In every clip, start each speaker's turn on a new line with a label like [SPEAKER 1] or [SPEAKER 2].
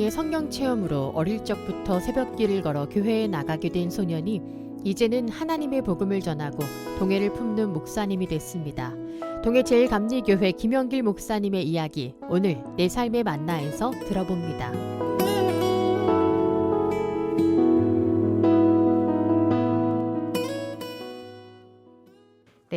[SPEAKER 1] 어머니의 성령 체험으로 어릴 적부터 새벽길을 걸어 교회에 나가게 된 소년이 이제는 하나님의 복음을 전하고 동해를 품는 목사님이 됐습니다. 동해 제일감리교회 김영길 목사님의 이야기 오늘 내 삶의 만나에서 들어봅니다.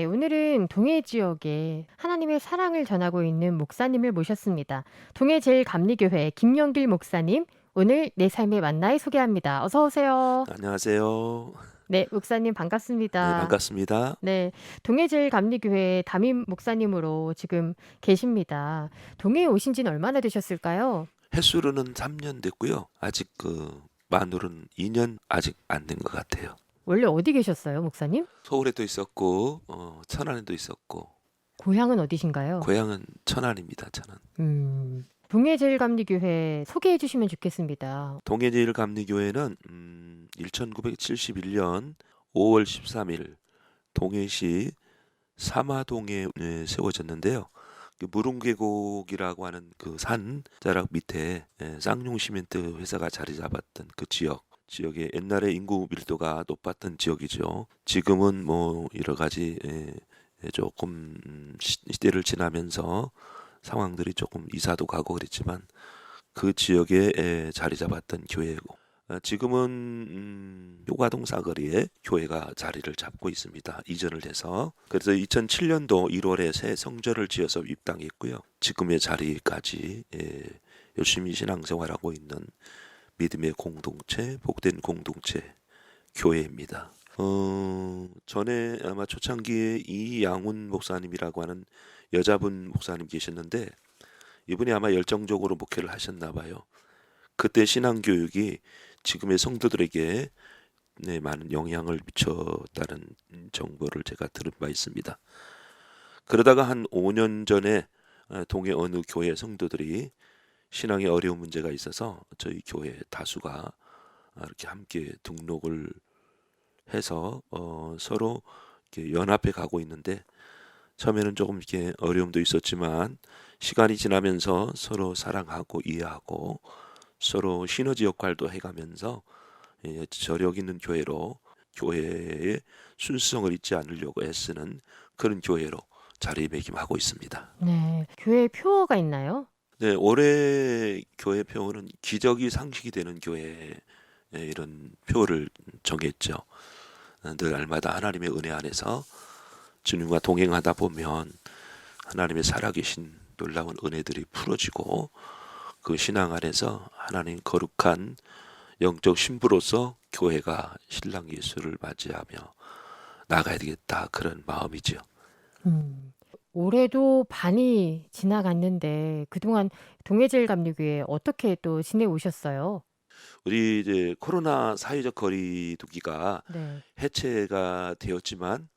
[SPEAKER 1] 네, 오늘은 동해 지역에 하나님의 사랑을 전하고 있는 목사님을 모셨습니다. 동해 제일 감리교회 김영길 목사님, 오늘 내 삶의 만나에 소개합니다. 어서 오세요.
[SPEAKER 2] 안녕하세요.
[SPEAKER 1] 네, 목사님
[SPEAKER 2] 네,
[SPEAKER 1] 반갑습니다.
[SPEAKER 2] 반갑습니다.
[SPEAKER 1] 네, 동해제일 감리교회 담임 목사님으로 지금 계십니다. 동해에 오신 지는 얼마나 되셨을까요?
[SPEAKER 2] 횟수로는 3년 됐고요. 아직 그 만으로는 2년 아직 안 된 것 같아요.
[SPEAKER 1] 원래 어디 계셨어요, 목사님?
[SPEAKER 2] 서울에도 있었고 어, 천안에도 있었고
[SPEAKER 1] 고향은 어디신가요?
[SPEAKER 2] 고향은 천안입니다. 천안.
[SPEAKER 1] 음, 동해제일감리교회 소개해 주시면 좋겠습니다.
[SPEAKER 2] 동해제일감리교회는 음, 1971년 5월 13일 동해시 사마동에 예, 세워졌는데요. 그 무릉계곡이라고 하는 그 산 자락 밑에 예, 쌍용 시멘트 회사가 자리 잡았던 그 지역 지역에 옛날에 인구 밀도가 높았던 지역이죠. 지금은 뭐 여러 가지 예, 예, 조금 음, 시- 시대를 지나면서 상황들이 조금 이사도 가고 그랬지만 그 지역에 예, 자리 잡았던 교회고 어, 지금은 음, 효과동 사거리에 교회가 자리를 잡고 있습니다. 이전을 해서 그래서 2007년도 1월에 새 성전을 지어서 입당했고요. 지금의 자리까지 예, 열심히 신앙생활하고 있는 믿음의 공동체, 복된 공동체 교회입니다. 어, 전에 아마 초창기에 이양훈 목사님이라고 하는 여자분 목사님 계셨는데 이분이 아마 열정적으로 목회를 하셨나 봐요. 그때 신앙 교육이 지금의 성도들에게 네, 많은 영향을 미쳤다는 정보를 제가 들은 바 있습니다. 그러다가 한 5년 전에 어, 동해 어느 교회 성도들이 신앙에 어려운 문제가 있어서 저희 교회 다수가 아, 이렇게 함께 등록을 해서 어, 서로 이렇게 연합해 가고 있는데 처음에는 조금 이렇게 어려움도 있었지만 시간이 지나면서 서로 사랑하고 이해하고 서로 시너지 역할도 해가면서 예, 저력 있는 교회로 교회의 순수성을 잊지 않으려고 애쓰는 그런 교회로 자리매김하고 있습니다.
[SPEAKER 1] 네, 교회 표어가 있나요?
[SPEAKER 2] 네, 올해 교회 표어는 기적이 상식이 되는 교회 예, 이런 표어를 정했죠. 어, 늘 날마다 하나님의 은혜 안에서 주님과 동행하다 보면 하나님의 살아계신 놀라운 은혜들이 풀어지고 그 신앙 안에서 하나님 거룩한 영적 신부로서 교회가 신랑 예수를 맞이하며 나가야 되겠다 그런 마음이죠.
[SPEAKER 1] 음, 올해도 반이 지나갔는데 그동안 동해제일감리교회 어떻게 또 지내오셨어요?
[SPEAKER 2] 우리 이제 코로나 사회적 거리두기가
[SPEAKER 1] 네,
[SPEAKER 2] 해체가 되었지만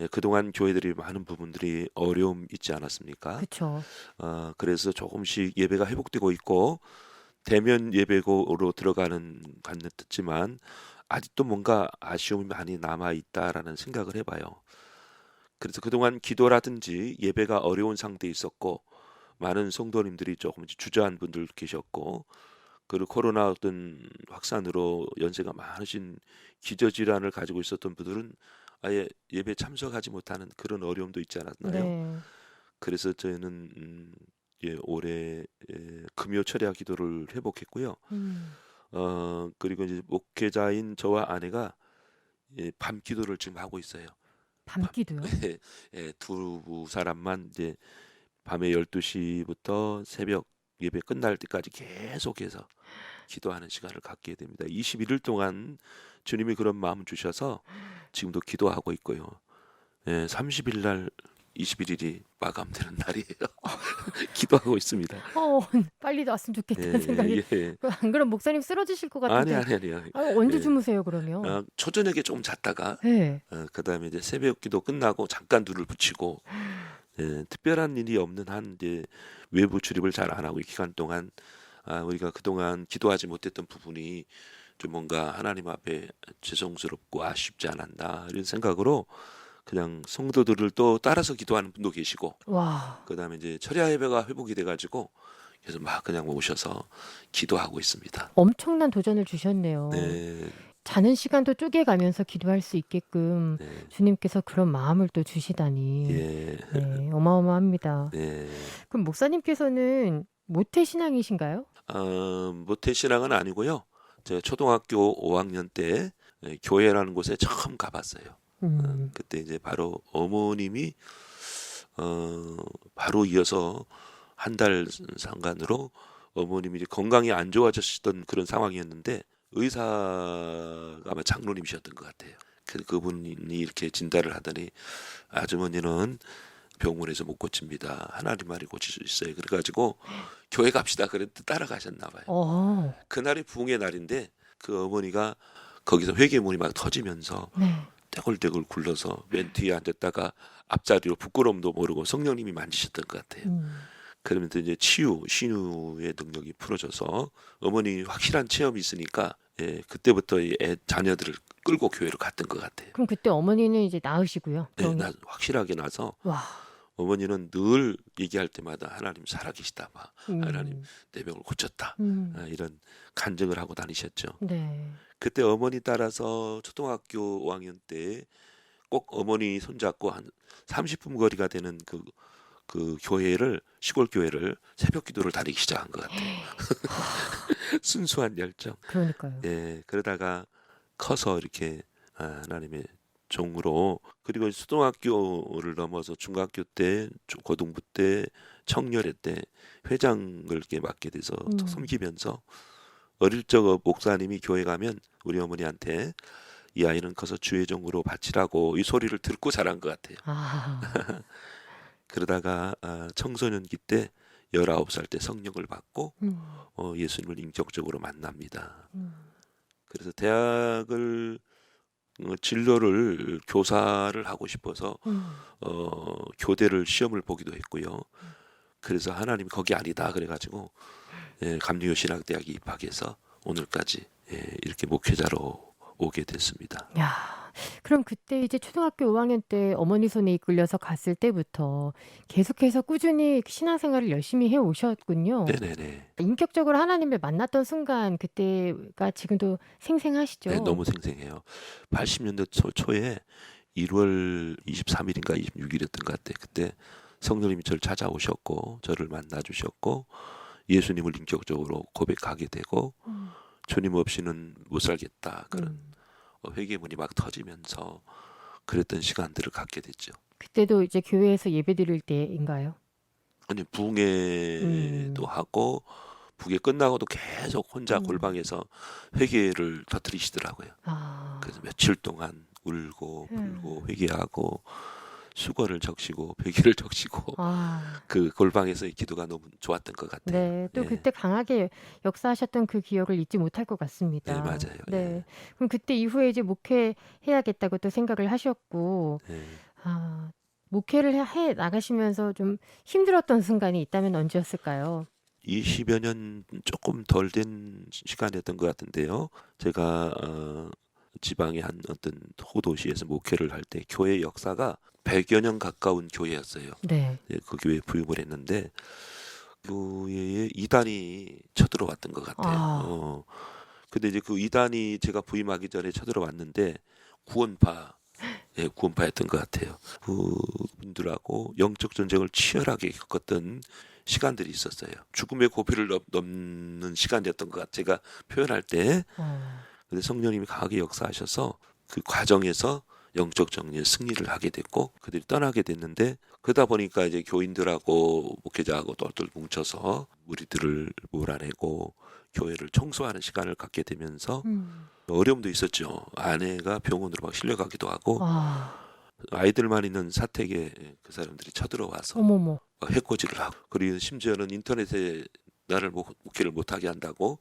[SPEAKER 2] 예, 그동안 교회들이 많은 부분들이 어려움 있지 않았습니까?
[SPEAKER 1] 그쵸.
[SPEAKER 2] 어, 그래서 조금씩 예배가 회복되고 있고 대면 예배고로 들어가는 갔지만 아직도 뭔가 아쉬움이 많이 남아 있다라는 생각을 해봐요. 그래서 그동안 기도라든지 예배가 어려운 상태에 있었고 많은 성도님들이 조금 주저한 분들 계셨고 그리고 코로나 어떤 확산으로 연세가 많으신 기저질환을 가지고 있었던 분들은 아예 예배 참석하지 못하는 그런 어려움도 있지 않았나요?
[SPEAKER 1] 네,
[SPEAKER 2] 그래서 저희는 음, 예, 올해 예, 금요 철야 기도를 회복했고요.
[SPEAKER 1] 음,
[SPEAKER 2] 어 그리고 이제 목회자인 저와 아내가 예, 밤 기도를 지금 하고 있어요.
[SPEAKER 1] 밤기도요?
[SPEAKER 2] 예, 예, 두 사람만 이제 밤에 12시부터 새벽 예배 끝날 때까지 계속해서 기도하는 시간을 갖게 됩니다. 21일 동안 주님이 그런 마음 주셔서 지금도 기도하고 있고요. 예, 30일 날 21일이 마감되는 날이에요. 기도하고 있습니다.
[SPEAKER 1] 어, 빨리 왔으면 좋겠다는 생각이.
[SPEAKER 2] 예, 예.
[SPEAKER 1] 안 그럼 목사님 쓰러지실 것
[SPEAKER 2] 아니
[SPEAKER 1] 같은데.
[SPEAKER 2] 아니 아니요.
[SPEAKER 1] 아, 언제
[SPEAKER 2] 예.
[SPEAKER 1] 주무세요, 그러면?
[SPEAKER 2] 어, 초저녁에 조금 잤다가
[SPEAKER 1] 네.
[SPEAKER 2] 어, 그다음에 이제 새벽 기도 끝나고 잠깐 눈을 붙이고 예, 특별한 일이 없는 한 이제 외부 출입을 잘 안 하고 이 기간 동안 아, 우리가 그동안 기도하지 못했던 부분이 좀 뭔가 하나님 앞에 죄송스럽고 아쉽지 않았나 이런 생각으로 그냥 성도들을 또 따라서 기도하는 분도 계시고
[SPEAKER 1] 와,
[SPEAKER 2] 그다음에 이제 철야 예배가 회복이 돼가지고 그래서 막 그냥 모셔서 기도하고 있습니다.
[SPEAKER 1] 엄청난 도전을 주셨네요.
[SPEAKER 2] 네,
[SPEAKER 1] 자는 시간도 쪼개가면서 기도할 수 있게끔
[SPEAKER 2] 네,
[SPEAKER 1] 주님께서 그런 마음을 또 주시다니.
[SPEAKER 2] 예,
[SPEAKER 1] 네, 어마어마합니다.
[SPEAKER 2] 네.
[SPEAKER 1] 그럼 목사님께서는 모태 신앙이신가요?
[SPEAKER 2] 어, 모태 신앙은 아니고요. 제가 초등학교 5학년 때 예, 교회라는 곳에 처음 가봤어요.
[SPEAKER 1] 음,
[SPEAKER 2] 그때 이제 바로 어머님이 어 바로 이어서 한 달 상간으로 어머님이 이제 건강이 안 좋아졌던 그런 상황이었는데 의사가 아마 장로님이셨던 것 같아요. 그 그분이 이렇게 진단을 하더니 아주머니는 병원에서 못 고칩니다. 하나님 말이 고칠 수 있어요. 그래가지고 교회 갑시다. 그랬더니 따라가셨나 봐요.
[SPEAKER 1] 어,
[SPEAKER 2] 그날이 부흥의 날인데 그 어머니가 거기서 회개문이 막 터지면서
[SPEAKER 1] 네.
[SPEAKER 2] 떼굴떼굴 굴러서 맨 뒤에 앉았다가 앞자리로 부끄러움도 모르고 성령님이 만지셨던 것 같아요.
[SPEAKER 1] 음,
[SPEAKER 2] 그러면서 이제 치유, 신유의 능력이 풀어져서 어머니 확실한 체험이 있으니까 예, 그때부터 이 애, 자녀들을 끌고 교회로 갔던 것 같아요.
[SPEAKER 1] 그럼 그때 어머니는 이제 나으시고요.
[SPEAKER 2] 네,
[SPEAKER 1] 병이-
[SPEAKER 2] 나 확실하게 나서
[SPEAKER 1] 와,
[SPEAKER 2] 어머니는 늘 얘기할 때마다 하나님 살아계시다, 막
[SPEAKER 1] 음,
[SPEAKER 2] 하나님 내 병을 고쳤다
[SPEAKER 1] 음,
[SPEAKER 2] 아, 이런 간증을 하고 다니셨죠.
[SPEAKER 1] 네.
[SPEAKER 2] 그때 어머니 따라서 초등학교 5학년 때 꼭 어머니 손잡고 한 30분 거리가 되는 그, 그 교회를 시골 교회를 새벽 기도를 다니기 시작한 것 같아요. 순수한 열정.
[SPEAKER 1] 그러니까요.
[SPEAKER 2] 예, 그러다가 커서 이렇게 아, 하나님의 종으로 그리고 초등학교를 넘어서 중학교 때, 중- 고등부 때, 청년회 때 회장을 이렇게 맡게 돼서
[SPEAKER 1] 음.
[SPEAKER 2] 섬기면서 어릴 적 목사님이 교회 가면 우리 어머니한테 이 아이는 커서 주의 종으로 바치라고 이 소리를 듣고 자란 것 같아요.
[SPEAKER 1] 아,
[SPEAKER 2] 그러다가 아, 청소년기 때 19살 때 성령을 받고
[SPEAKER 1] 음,
[SPEAKER 2] 어, 예수님을 인격적으로 만납니다.
[SPEAKER 1] 음,
[SPEAKER 2] 그래서 대학을 어, 진로를 교사를 하고 싶어서
[SPEAKER 1] 음.
[SPEAKER 2] 어, 교대를 시험을 보기도 했고요. 그래서 하나님이 거기 아니다 그래가지고 예, 감리교 신학대학에 입학해서 오늘까지 예, 이렇게 목회자로 오게 됐습니다.
[SPEAKER 1] 야, 그럼 그때 이제 초등학교 5학년 때 어머니 손에 이끌려서 갔을 때부터 계속해서 꾸준히 신앙생활을 열심히 해 오셨군요.
[SPEAKER 2] 네네네.
[SPEAKER 1] 인격적으로 하나님을 만났던 순간 그때가 지금도 생생하시죠?
[SPEAKER 2] 네, 너무 생생해요. 80년대 초, 초에 1월 23일인가 26일이었던 것 같아. 그때 성령님이 저를 찾아오셨고 저를 만나 주셨고 예수님을 인격적으로 고백하게 되고
[SPEAKER 1] 음,
[SPEAKER 2] 주님 없이는 못 살겠다 그런
[SPEAKER 1] 음.
[SPEAKER 2] 어, 회개문이 막 터지면서 그랬던 시간들을 갖게 됐죠.
[SPEAKER 1] 그때도 이제 교회에서 예배 드릴 때인가요?
[SPEAKER 2] 아니 부흥회도
[SPEAKER 1] 음.
[SPEAKER 2] 하고 부흥회 끝나고도 계속 혼자
[SPEAKER 1] 음.
[SPEAKER 2] 골방에서 회개를 터뜨리시더라고요.
[SPEAKER 1] 아,
[SPEAKER 2] 그래서 며칠 동안 울고
[SPEAKER 1] 음.
[SPEAKER 2] 불고 회개하고 수고를 적시고 회개를 적시고
[SPEAKER 1] 아,
[SPEAKER 2] 그 골방에서의 기도가 너무 좋았던 것 같아요.
[SPEAKER 1] 네. 또
[SPEAKER 2] 예.
[SPEAKER 1] 그때 강하게 역사하셨던 그 기억을 잊지 못할 것 같습니다.
[SPEAKER 2] 네, 맞아요.
[SPEAKER 1] 네.
[SPEAKER 2] 예.
[SPEAKER 1] 그럼 그때 이후에 이제 목회해야겠다고 또 생각을 하셨고,
[SPEAKER 2] 예.
[SPEAKER 1] 아, 목회를 해- 해 나가시면서 좀 힘들었던 순간이 있다면 언제였을까요?
[SPEAKER 2] 20여 년 조금 덜 된 시간이었던 것 같은데요. 제가 어, 지방의 한 어떤 호도시에서 목회를 할 때 교회 역사가 100여 년 가까운 교회였어요.
[SPEAKER 1] 네.
[SPEAKER 2] 예, 그 교회에 부임을 했는데 교회에 이단이 쳐들어왔던 것 같아요.
[SPEAKER 1] 아.
[SPEAKER 2] 어. 근데 이제 그 이단이 제가 부임하기 전에 쳐들어왔는데 구원파 예, 구원파였던 것 같아요. 그분들하고 영적 전쟁을 치열하게 겪었던 시간들이 있었어요. 죽음의 고비를 넘, 넘는 시간이었던 것 같아요. 제가 표현할 때
[SPEAKER 1] 어,
[SPEAKER 2] 근데 성령님이 강하게 역사하셔서 그 과정에서 영적 정리의 승리를 하게 됐고 그들이 떠나게 됐는데 그러다 보니까 이제 교인들하고 목회자하고 똘똘 뭉쳐서 무리들을 몰아내고 교회를 청소하는 시간을 갖게 되면서
[SPEAKER 1] 음.
[SPEAKER 2] 어려움도 있었죠. 아내가 병원으로 막 실려가기도 하고
[SPEAKER 1] 아,
[SPEAKER 2] 아이들만 있는 사택에 그 사람들이 쳐들어와서
[SPEAKER 1] 어머머.
[SPEAKER 2] 막 해코지를 하고 그리고 심지어는 인터넷에 나를 목- 목회를 못하게 한다고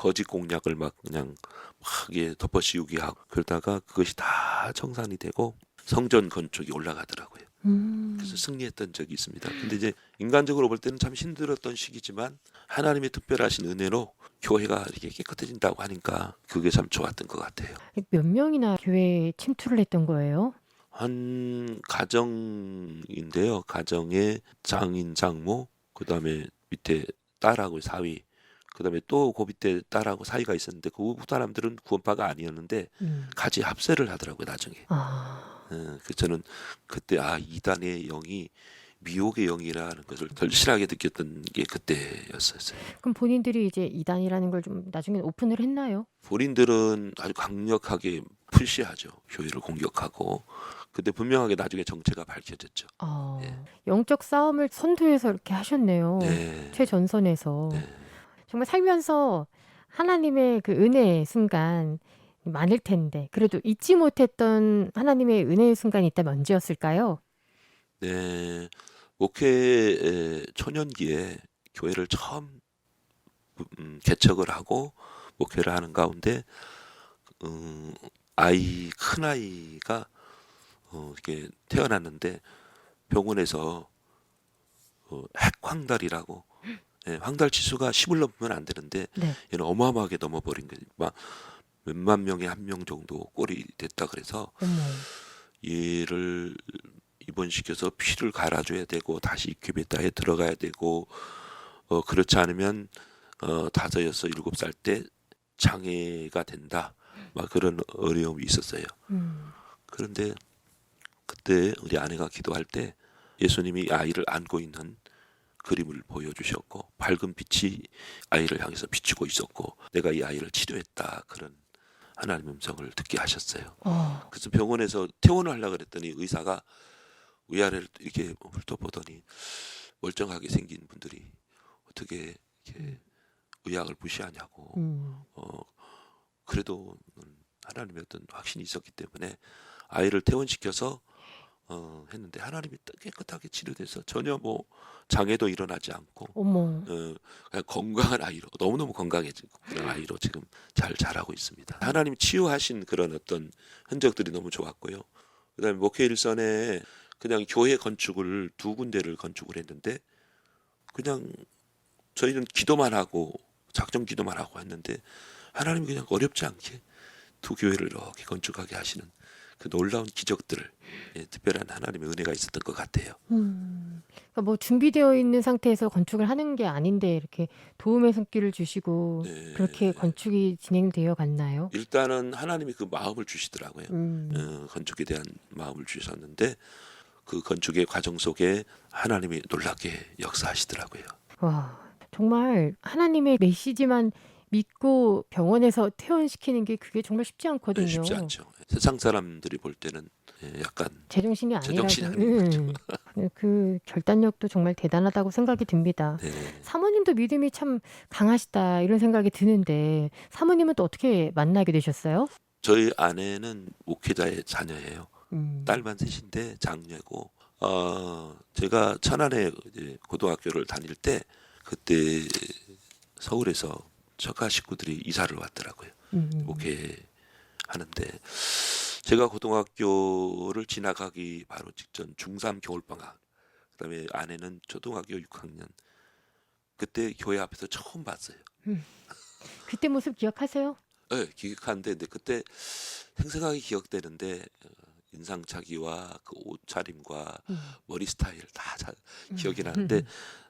[SPEAKER 2] 거짓 공약을 막 그냥 막 예, 덮어씌우게 하고 그러다가 그것이 다 청산이 되고 성전 건축이 올라가더라고요.
[SPEAKER 1] 음.
[SPEAKER 2] 그래서 승리했던 적이 있습니다. 근데 이제 인간적으로 볼 때는 참 힘들었던 시기지만 하나님의 특별하신 은혜로 교회가 이렇게 깨끗해진다고 하니까 그게 참 좋았던 것 같아요.
[SPEAKER 1] 몇 명이나 교회에 침투를 했던 거예요?
[SPEAKER 2] 한 가정인데요. 가정에 장인 장모 그다음에 밑에 딸하고 사위 그다음에 또 고비 때 딸하고 사이가 있었는데 그 사람들은 구원파가 아니었는데
[SPEAKER 1] 음.
[SPEAKER 2] 같이 합세를 하더라고요 나중에.
[SPEAKER 1] 아,
[SPEAKER 2] 어, 그 저는 그때 아 이단의 영이 미혹의 영이라는 것을 절실하게 느꼈던 게 그때였었어요.
[SPEAKER 1] 그럼 본인들이 이제 이단이라는 걸 좀 나중에 오픈을 했나요?
[SPEAKER 2] 본인들은 아주 강력하게 푸시하죠. 교회를 공격하고. 근데 분명하게 나중에 정체가 밝혀졌죠.
[SPEAKER 1] 아,
[SPEAKER 2] 예.
[SPEAKER 1] 영적 싸움을 선두에서 이렇게 하셨네요.
[SPEAKER 2] 네.
[SPEAKER 1] 최전선에서
[SPEAKER 2] 네.
[SPEAKER 1] 정말 살면서 하나님의 그 은혜의 순간 많을 텐데 그래도 잊지 못했던 하나님의 은혜의 순간이 있다면 언제였을까요?
[SPEAKER 2] 네. 목회 초년기에 교회를 처음 음, 개척을 하고 목회를 하는 가운데 음, 아이 큰 아이가 어, 이렇게 태어났는데 병원에서 어, 핵황달이라고 예, 황달 지수가 10을 넘으면 안 되는데
[SPEAKER 1] 네.
[SPEAKER 2] 얘는 어마어마하게 넘어버린 거예요. 막 몇만 명에 한 명 정도 꼴이 됐다 그래서
[SPEAKER 1] 어머.
[SPEAKER 2] 얘를 입원시켜서 피를 갈아줘야 되고 다시 인큐베이터에 들어가야 되고 어 그렇지 않으면 어 다섯 여섯 일곱 살 때 장애가 된다 막 그런 어려움이 있었어요.
[SPEAKER 1] 음.
[SPEAKER 2] 그런데 그때 우리 아내가 기도할 때 예수님이 아이를 안고 있는 그림을 보여주셨고 밝은 빛이 아이를 향해서 비추고 있었고 내가 이 아이를 치료했다 그런 하나님의 음성을 듣게 하셨어요.
[SPEAKER 1] 어.
[SPEAKER 2] 그래서 병원에서 퇴원을 하려고 그랬더니 의사가 위아래를 이렇게 훑어보더니 멀쩡하게 생긴 분들이 어떻게 이렇게 의학을 무시하냐고
[SPEAKER 1] 음.
[SPEAKER 2] 어 그래도 하나님의 어떤 확신이 있었기 때문에 아이를 퇴원시켜서 어 했는데 하나님이 깨끗하게 치료돼서 전혀 뭐 장애도 일어나지 않고
[SPEAKER 1] 어머.
[SPEAKER 2] 어, 그냥 건강한 아이로 너무너무 건강해지고 그런 아이로 지금 잘 자라고 있습니다. 하나님 치유하신 그런 어떤 흔적들이 너무 좋았고요. 그다음에 목회 일선에 그냥 교회 건축을 두 군데를 건축을 했는데 그냥 저희는 기도만 하고 작정 기도만 하고 했는데 하나님이 그냥 어렵지 않게 두 교회를 이렇게 건축하게 하시는 그 놀라운 기적들을 예, 특별한 하나님의 은혜가 있었던 것 같아요.
[SPEAKER 1] 음. 그러니까 뭐 준비되어 있는 상태에서 건축을 하는 게 아닌데 이렇게 도움의 손길을 주시고
[SPEAKER 2] 네.
[SPEAKER 1] 그렇게 건축이 진행되어 갔나요?
[SPEAKER 2] 일단은 하나님이 그 마음을 주시더라고요.
[SPEAKER 1] 음.
[SPEAKER 2] 어, 건축에 대한 마음을 주셨는데 그 건축의 과정 속에 하나님이 놀랍게 역사하시더라고요.
[SPEAKER 1] 와, 정말 하나님의 메시지만 믿고 병원에서 퇴원시키는 게 그게 정말 쉽지 않거든요.
[SPEAKER 2] 네, 쉽지 않죠. 세상 사람들이 볼 때는 예, 약간
[SPEAKER 1] 제정신이 아니라서.
[SPEAKER 2] 제정신이
[SPEAKER 1] 음. 그 결단력도 정말 대단하다고 생각이 듭니다.
[SPEAKER 2] 네,
[SPEAKER 1] 사모님도 믿음이 참 강하시다 이런 생각이 드는데 사모님은 또 어떻게 만나게 되셨어요?
[SPEAKER 2] 저희 아내는 목회자의 자녀예요.
[SPEAKER 1] 음.
[SPEAKER 2] 딸만 셋인데 장녀고 어, 제가 천안에 고등학교를 다닐 때 그때 서울에서 처가 식구들이 이사를 왔더라고요.
[SPEAKER 1] 음.
[SPEAKER 2] 목회 하는데 제가 고등학교를 지나가기 바로 직전 중3 겨울방학 그다음에 아내는 초등학교 6학년 그때 교회 앞에서 처음 봤어요.
[SPEAKER 1] 그때 모습 기억하세요?
[SPEAKER 2] 네, 기억하는데 근데 그때 생생하게 기억되는데 어, 인상착의와 그 옷차림과
[SPEAKER 1] 음.
[SPEAKER 2] 머리 스타일 다 잘 기억이
[SPEAKER 1] 음.
[SPEAKER 2] 나는데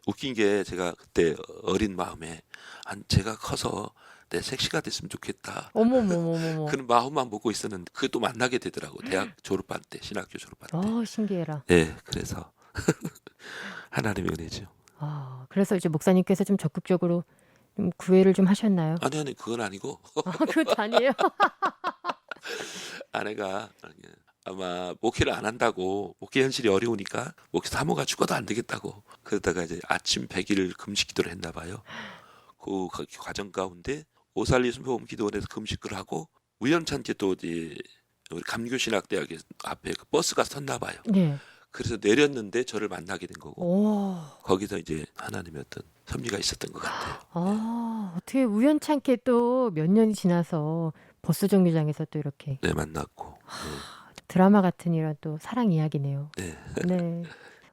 [SPEAKER 2] 웃긴 게 제가 그때 어린 마음에 한 제가 커서 내 섹시가 됐으면 좋겠다
[SPEAKER 1] 어머머머머머.
[SPEAKER 2] 그런 마음만 먹고 있었는데 그게 또 만나게 되더라고 대학 졸업할 때 신학교 졸업할 때.
[SPEAKER 1] 어 신기해라.
[SPEAKER 2] 네, 그래서 하나님의 은혜죠.
[SPEAKER 1] 아 그래서 이제 목사님께서 좀 적극적으로 좀 구애를 좀 하셨나요?
[SPEAKER 2] 아니 아니 그건 아니고
[SPEAKER 1] 아 그것도 아니에요.
[SPEAKER 2] 아내가 아마 목회를 안 한다고 목회 현실이 어려우니까 목회 사모가 죽어도 안 되겠다고 그러다가 이제 아침 100일 금식 기도를 했나 봐요. 그 과- 과정 가운데 오살리 순복음 기도원에서 금식을 하고 우연찮게 또 이제 우리 감교신학대학에 앞에 그 버스가 섰나 봐요.
[SPEAKER 1] 네.
[SPEAKER 2] 그래서 내렸는데 저를 만나게 된 거고
[SPEAKER 1] 오.
[SPEAKER 2] 거기서 이제 하나님의 어떤 섭리가 있었던 것 같아요.
[SPEAKER 1] 아 어떻게 우연찮게 또 몇 년이 지나서 버스 정류장에서 또 이렇게
[SPEAKER 2] 네 만났고
[SPEAKER 1] 드라마 같은 이런 또 사랑 이야기네요.
[SPEAKER 2] 네.
[SPEAKER 1] 네.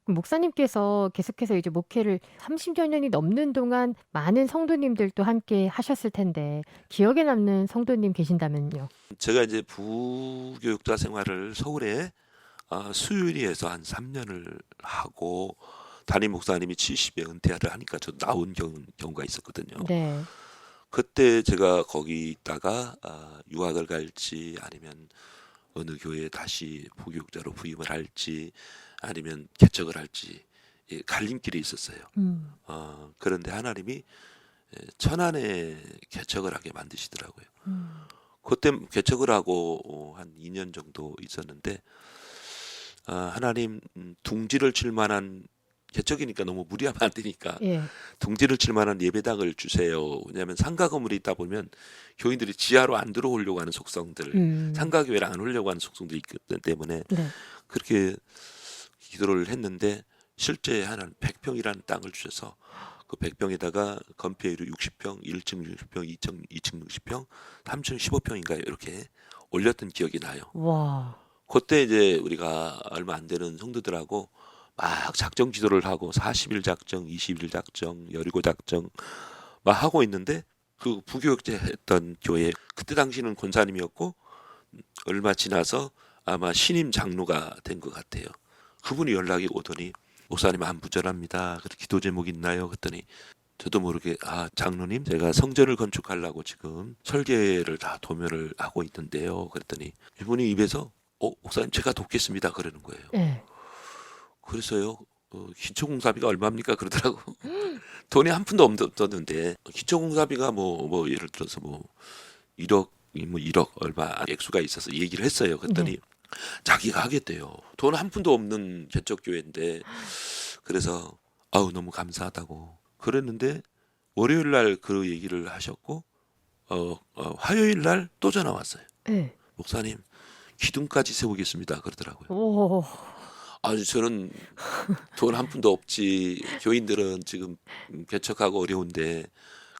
[SPEAKER 1] 그럼 목사님께서 계속해서 이제 목회를 30여 년이 넘는 동안 많은 성도님들도 함께 하셨을 텐데 기억에 남는 성도님 계신다면요.
[SPEAKER 2] 제가 이제 부교육자 생활을 서울에 아, 수유리에서 한 3년을 하고 담임 목사님이 70에 은퇴를 하니까 저 나온 경우, 경우가 있었거든요.
[SPEAKER 1] 네.
[SPEAKER 2] 그때 제가 거기 있다가 아, 유학을 갈지 아니면 어느 교회에 다시 부교육자로 부임을 할지 아니면 개척을 할지 예, 갈림길이 있었어요.
[SPEAKER 1] 음.
[SPEAKER 2] 어, 그런데 하나님이 예, 천안에 개척을 하게 만드시더라고요.
[SPEAKER 1] 음.
[SPEAKER 2] 그때 개척을 하고 어, 한 2년 정도 있었는데 아, 하나님 음, 둥지를 칠 만한 개척이니까 너무 무리하면 안 되니까
[SPEAKER 1] 예.
[SPEAKER 2] 둥지를 칠 만한 예배당을 주세요. 왜냐하면 상가 건물이 있다 보면 교인들이 지하로 안 들어오려고 하는 속성들,
[SPEAKER 1] 음.
[SPEAKER 2] 상가 교회를 안 오려고 하는 속성들이 있기 때문에
[SPEAKER 1] 네.
[SPEAKER 2] 그렇게 기도를 했는데 실제 하나는 100평이라는 땅을 주셔서 그 100평에다가 건폐율이 60평, 1층 60평, 2층 2층 60평, 3층 15평인가요? 이렇게 올렸던 기억이 나요.
[SPEAKER 1] 와.
[SPEAKER 2] 그때 이제 우리가 얼마 안 되는 성도들하고 막 작정 지도를 하고 40일 작정, 20일 작정, 여리고 작정 막 하고 있는데 그 부교육제 했던 교회 그때 당시는 권사님이었고 얼마 지나서 아마 신임 장로가 된 것 같아요. 그분이 연락이 오더니 목사님 안 부절합니다. 그래 기도 제목 있나요? 그랬더니 저도 모르게 아 장로님 제가 성전을 건축하려고 지금 설계를 다 도면을 하고 있는데요. 그랬더니 이분이 입에서 어 목사님 제가 돕겠습니다 그러는 거예요.
[SPEAKER 1] 예.
[SPEAKER 2] 그래서요 어, 기초공사비가 얼마입니까 그러더라고. 돈이 한 푼도 없었는데 기초공사비가 뭐뭐 예를 들어서 뭐 1억 뭐 1억 얼마 액수가 있어서 얘기를 했어요. 그랬더니 자기가 하겠대요. 돈 한 푼도 없는 개척 교회인데 그래서 아우 너무 감사하다고 그랬는데 월요일 날 그 얘기를 하셨고 어, 어 화요일 날 또 전화 왔어요.
[SPEAKER 1] 예.
[SPEAKER 2] 목사님 기둥까지 세우겠습니다 그러더라고요.
[SPEAKER 1] 오.
[SPEAKER 2] 아주 저는 돈 한 푼도 없지. 교인들은 지금 개척하고 어려운데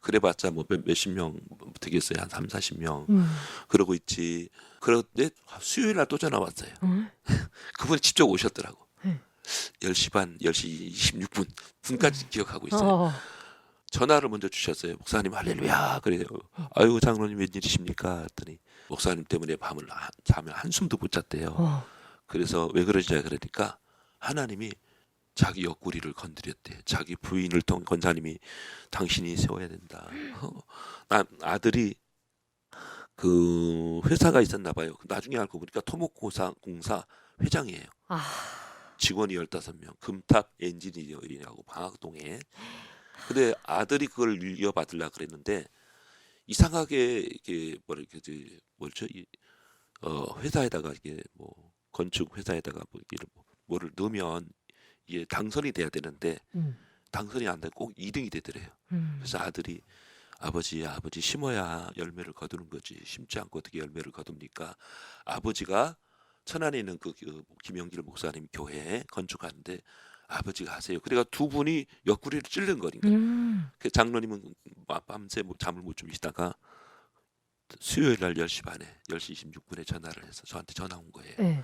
[SPEAKER 2] 그래봤자 뭐 몇, 몇십 명 되겠어요? 한 3, 40명
[SPEAKER 1] 음.
[SPEAKER 2] 그러고 있지. 그런데 수요일 날 또 전화 왔어요.
[SPEAKER 1] 음.
[SPEAKER 2] 그분이 직접 오셨더라고.
[SPEAKER 1] 네.
[SPEAKER 2] 10시 반 10시 26분 분까지 기억하고 있어요.
[SPEAKER 1] 어.
[SPEAKER 2] 전화를 먼저 주셨어요. 목사님 할렐루야 그래요. 아유 장로님 웬일이십니까? 했더니 목사님 때문에 밤을 한- 잠을 한숨도 못 잤대요.
[SPEAKER 1] 어.
[SPEAKER 2] 그래서 왜 그러냐 그러니까 하나님이 자기 옆구리를 건드렸대. 자기 부인을 통 권사님이 당신이 세워야 된다. 어, 나 아들이 그 회사가 있었나 봐요. 나중에 알고 보니까 토목공사 공사 회장이에요.
[SPEAKER 1] 아.
[SPEAKER 2] 직원이 15명. 금탑 엔지니어링하고 방학동에. 근데 아들이 그걸 이어받으려 그랬는데 이상하게 이게 그러지 뭐죠? 이, 어, 회사에다가 이게 뭐 건축 회사에다가 뭐 이런 뭐- 뭐를 넣으면 이게 당선이 돼야 되는데
[SPEAKER 1] 음.
[SPEAKER 2] 당선이 안 되고 꼭 2등이 되더래요.
[SPEAKER 1] 음.
[SPEAKER 2] 그래서 아들이 아버지 아버지 심어야 열매를 거두는 거지 심지 않고 어떻게 열매를 거둡니까? 아버지가 천안에 있는 그, 그 김영길 목사님 교회 건축하는데 아버지가 하세요. 그래가 두 분이 옆구리를 찔른 거니까.
[SPEAKER 1] 음.
[SPEAKER 2] 그 장로님은 마- 밤새 뭐 잠을 못 주무시다가 수요일 날 10시 반에 10시 26분에 전화를 해서 저한테 전화 온 거예요.
[SPEAKER 1] 예.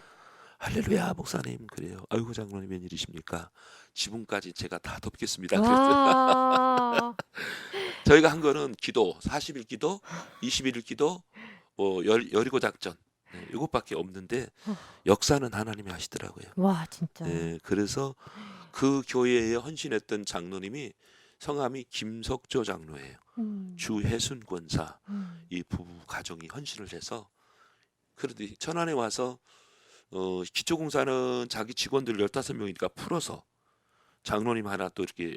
[SPEAKER 2] 할렐루야 목사님 그래요. 아이고 장로님 웬일이십니까? 지붕까지 제가 다 덮겠습니다. 저희가 한 거는 기도 40일 기도 21일 기도 뭐 열, 여리고 작전 네, 이것밖에 없는데
[SPEAKER 1] 어.
[SPEAKER 2] 역사는 하나님이 하시더라고요.
[SPEAKER 1] 와, 진짜.
[SPEAKER 2] 네, 그래서 그 교회에 헌신했던 장로님이 성함이 김석조 장로예요.
[SPEAKER 1] 음.
[SPEAKER 2] 주혜순 권사
[SPEAKER 1] 음.
[SPEAKER 2] 이 부부 가정이 헌신을 해서 그런데 천안에 와서 어, 기초공사는 자기 직원들 15명이니까 풀어서 장로님 하나 또 이렇게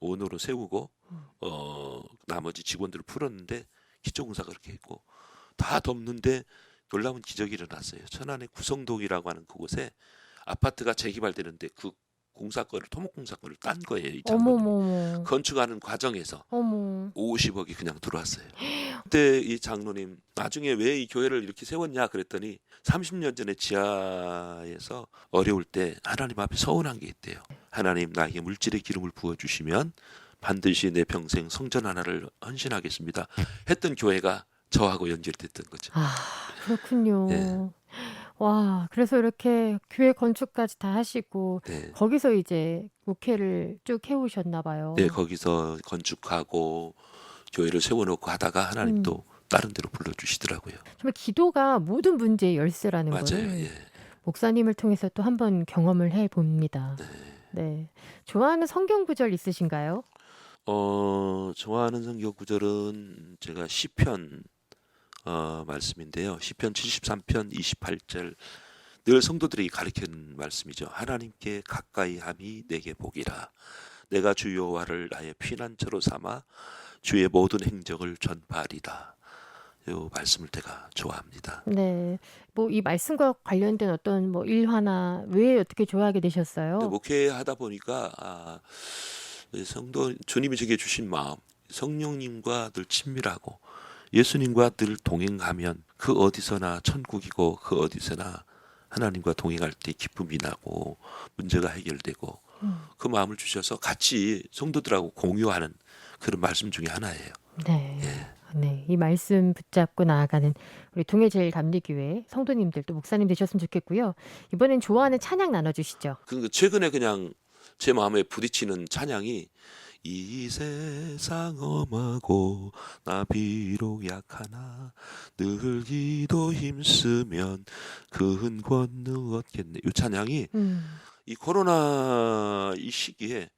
[SPEAKER 2] 원으로 세우고
[SPEAKER 1] 음.
[SPEAKER 2] 어, 나머지 직원들을 풀었는데 기초공사가 그렇게 했고 다 덮는데 놀라운 기적이 일어났어요. 천안의 구성동이라고 하는 그곳에 아파트가 재개발되는데 그 공사권을 토목공사권을 딴 거예요. 이.
[SPEAKER 1] 어머머머.
[SPEAKER 2] 건축하는 과정에서
[SPEAKER 1] 어머.
[SPEAKER 2] 50억이 그냥 들어왔어요. 그때 이 장로님 나중에 왜 이 교회를 이렇게 세웠냐 그랬더니 30년 전에 지하에서 어려울 때 하나님 앞에 서운한 게 있대요. 하나님 나에게 물질의 기름을 부어 주시면 반드시 내 평생 성전 하나를 헌신하겠습니다. 했던 교회가 저하고 연결됐던 거죠.
[SPEAKER 1] 아, 그렇군요.
[SPEAKER 2] 예.
[SPEAKER 1] 와, 그래서 이렇게 교회 건축까지 다 하시고
[SPEAKER 2] 네.
[SPEAKER 1] 거기서 이제 목회를 쭉 해오셨나 봐요.
[SPEAKER 2] 네, 거기서 건축하고 교회를 세워놓고 하다가 하나님
[SPEAKER 1] 음.
[SPEAKER 2] 또 다른 데로 불러주시더라고요.
[SPEAKER 1] 정말 기도가 모든 문제의 열쇠라는
[SPEAKER 2] 맞아요.
[SPEAKER 1] 거를
[SPEAKER 2] 예.
[SPEAKER 1] 목사님을 통해서 또 한번 경험을 해 봅니다.
[SPEAKER 2] 네.
[SPEAKER 1] 네. 좋아하는 성경 구절 있으신가요?
[SPEAKER 2] 어, 좋아하는 성경 구절은 제가 시편 어, 말씀인데요. 시편 73편 28절 늘 성도들이 가르치는 말씀이죠. 하나님께 가까이 함이 내게 복이라. 내가 주 여호와를 나의 피난처로 삼아 주의 모든 행적을 전파하리라. 요 말씀을 제가 좋아합니다.
[SPEAKER 1] 네. 뭐 이 말씀과 관련된 어떤 뭐 일화나 왜 어떻게 좋아하게 되셨어요?
[SPEAKER 2] 근데 목회하다 보니까 아, 이 성도 주님이 제게 주신 마음, 성령님과 늘 친밀하고 예수님과 늘 동행하면 그 어디서나 천국이고 그 어디서나 하나님과 동행할 때 기쁨이 나고 문제가 해결되고
[SPEAKER 1] 음.
[SPEAKER 2] 그 마음을 주셔서 같이 성도들하고 공유하는 그런 말씀 중에 하나예요.
[SPEAKER 1] 네.
[SPEAKER 2] 예.
[SPEAKER 1] 네. 이 말씀 붙잡고 나아가는 우리 동해제일 감리교회 성도님들 또 목사님 되셨으면 좋겠고요. 이번엔 좋아하는 찬양 나눠 주시죠.
[SPEAKER 2] 그 최근에 그냥 제 마음에 부딪히는 찬양이 이 세상 엄하고 나 비록 약하나 늘 기도 힘쓰면 큰 권능 얻겠네. 이 찬양이
[SPEAKER 1] 음.
[SPEAKER 2] 이 코로나 이 시기에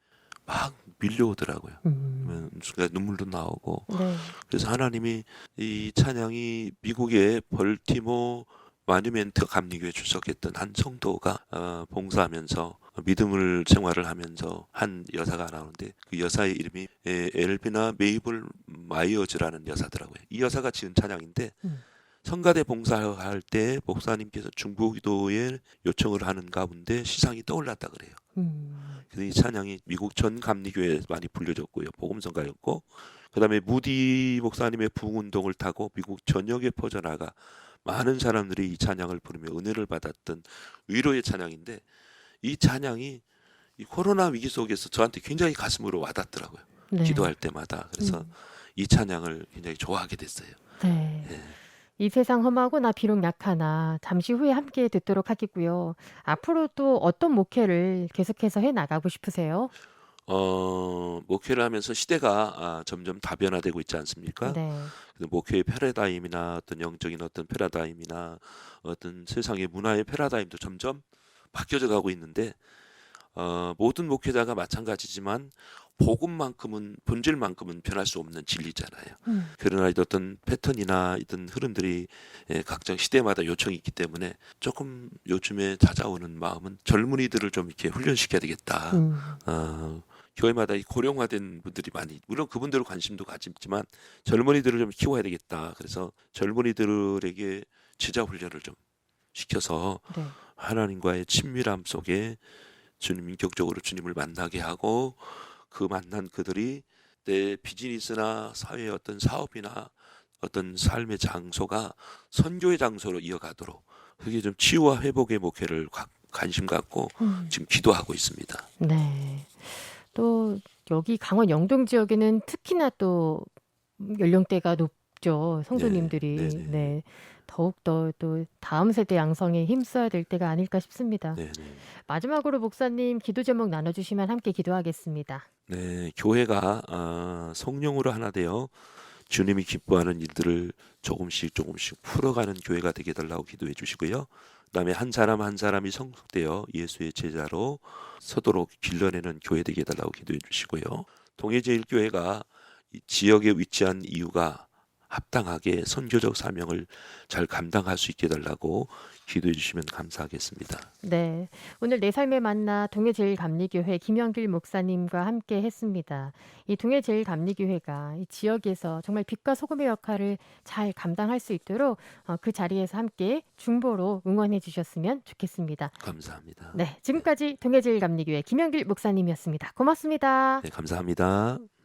[SPEAKER 2] 막 밀려오더라고요.
[SPEAKER 1] 음.
[SPEAKER 2] 순간 눈물도 나오고
[SPEAKER 1] 네.
[SPEAKER 2] 그래서 하나님이 이 찬양이 미국의 벌티모 마뉴멘트 감리교에 출석했던 한 성도가 어, 봉사하면서 믿음을 생활을 하면서 한 여사가 나오는데 그 여사의 이름이 에, 엘비나 메이블 마이어즈라는 여사더라고요. 이 여사가 지은 찬양인데
[SPEAKER 1] 음.
[SPEAKER 2] 성가대 봉사할 때 목사님께서 중보기도에 요청을 하는 가운데 시상이 떠올랐다 그래요.
[SPEAKER 1] 음.
[SPEAKER 2] 그래서 이 찬양이 미국 전 감리교회에 많이 불려졌고요. 복음성가였고 그다음에 무디 목사님의 부흥운동을 타고 미국 전역에 퍼져나가 많은 사람들이 이 찬양을 부르며 은혜를 받았던 위로의 찬양인데 이 찬양이 이 코로나 위기 속에서 저한테 굉장히 가슴으로 와닿더라고요.
[SPEAKER 1] 네.
[SPEAKER 2] 기도할 때마다 그래서
[SPEAKER 1] 음.
[SPEAKER 2] 이 찬양을 굉장히 좋아하게 됐어요.
[SPEAKER 1] 네.
[SPEAKER 2] 예.
[SPEAKER 1] 이 세상 험하고 나 비록 약하나 잠시 후에 함께 듣도록 하겠고요. 앞으로 또 어떤 목회를 계속해서 해 나가고 싶으세요?
[SPEAKER 2] 어, 목회를 하면서 시대가 아, 점점 다변화되고 있지 않습니까?
[SPEAKER 1] 네.
[SPEAKER 2] 그 목회의 패러다임이나 어떤 영적인 어떤 패러다임이나 어떤 세상의 문화의 패러다임도 점점 바뀌어져 가고 있는데 어, 모든 목회자가 마찬가지지만 복음만큼은 본질만큼은 변할 수 없는 진리잖아요.
[SPEAKER 1] 음.
[SPEAKER 2] 그러나 이 어떤 패턴이나 이런 흐름들이 예, 각종 시대마다 요청이 있기 때문에 조금 요즘에 찾아오는 마음은 젊은이들을 좀 이렇게 훈련시켜야 되겠다.
[SPEAKER 1] 음.
[SPEAKER 2] 어, 교회마다 이 고령화된 분들이 많이 물론 그분들 관심도 가지지만 젊은이들을 좀 키워야 되겠다. 그래서 젊은이들에게 제자 훈련을 좀 시켜서
[SPEAKER 1] 네.
[SPEAKER 2] 하나님과의 친밀함 속에 주님 인격적으로 주님을 만나게 하고 그 만난 그들이 내 비즈니스나 사회의 어떤 사업이나 어떤 삶의 장소가 선교의 장소로 이어가도록 그게 좀 치유와 회복의 목회를 가- 관심 갖고
[SPEAKER 1] 음.
[SPEAKER 2] 지금 기도하고 있습니다.
[SPEAKER 1] 네. 또 여기 강원 영동 지역에는 특히나 또 연령대가 높죠. 성도님들이.
[SPEAKER 2] 네, 네, 네.
[SPEAKER 1] 네. 더욱더 또 다음 세대 양성에 힘써야 될 때가 아닐까 싶습니다.
[SPEAKER 2] 네, 네.
[SPEAKER 1] 마지막으로 목사님 기도 제목 나눠주시면 함께 기도하겠습니다.
[SPEAKER 2] 네, 교회가 아, 성령으로 하나 되어 주님이 기뻐하는 일들을 조금씩 조금씩 풀어가는 교회가 되게 달라고 기도해 주시고요. 그다음에 한 사람 한 사람이 성숙되어 예수의 제자로 서도록 길러내는 교회 되게 달라고 기도해 주시고요. 동해제일교회가 이 지역에 위치한 이유가 합당하게 선교적 사명을 잘 감당할 수 있게 달라고 기도해 주시면 감사하겠습니다.
[SPEAKER 1] 네. 오늘 내 삶의 만나 동해제일감리교회 김영길 목사님과 함께 했습니다. 이 동해제일감리교회가 이 지역에서 정말 빛과 소금의 역할을 잘 감당할 수 있도록 어, 그 자리에서 함께 중보로 응원해 주셨으면 좋겠습니다.
[SPEAKER 2] 감사합니다.
[SPEAKER 1] 네. 지금까지 동해제일감리교회 김영길 목사님이었습니다. 고맙습니다.
[SPEAKER 2] 네, 감사합니다.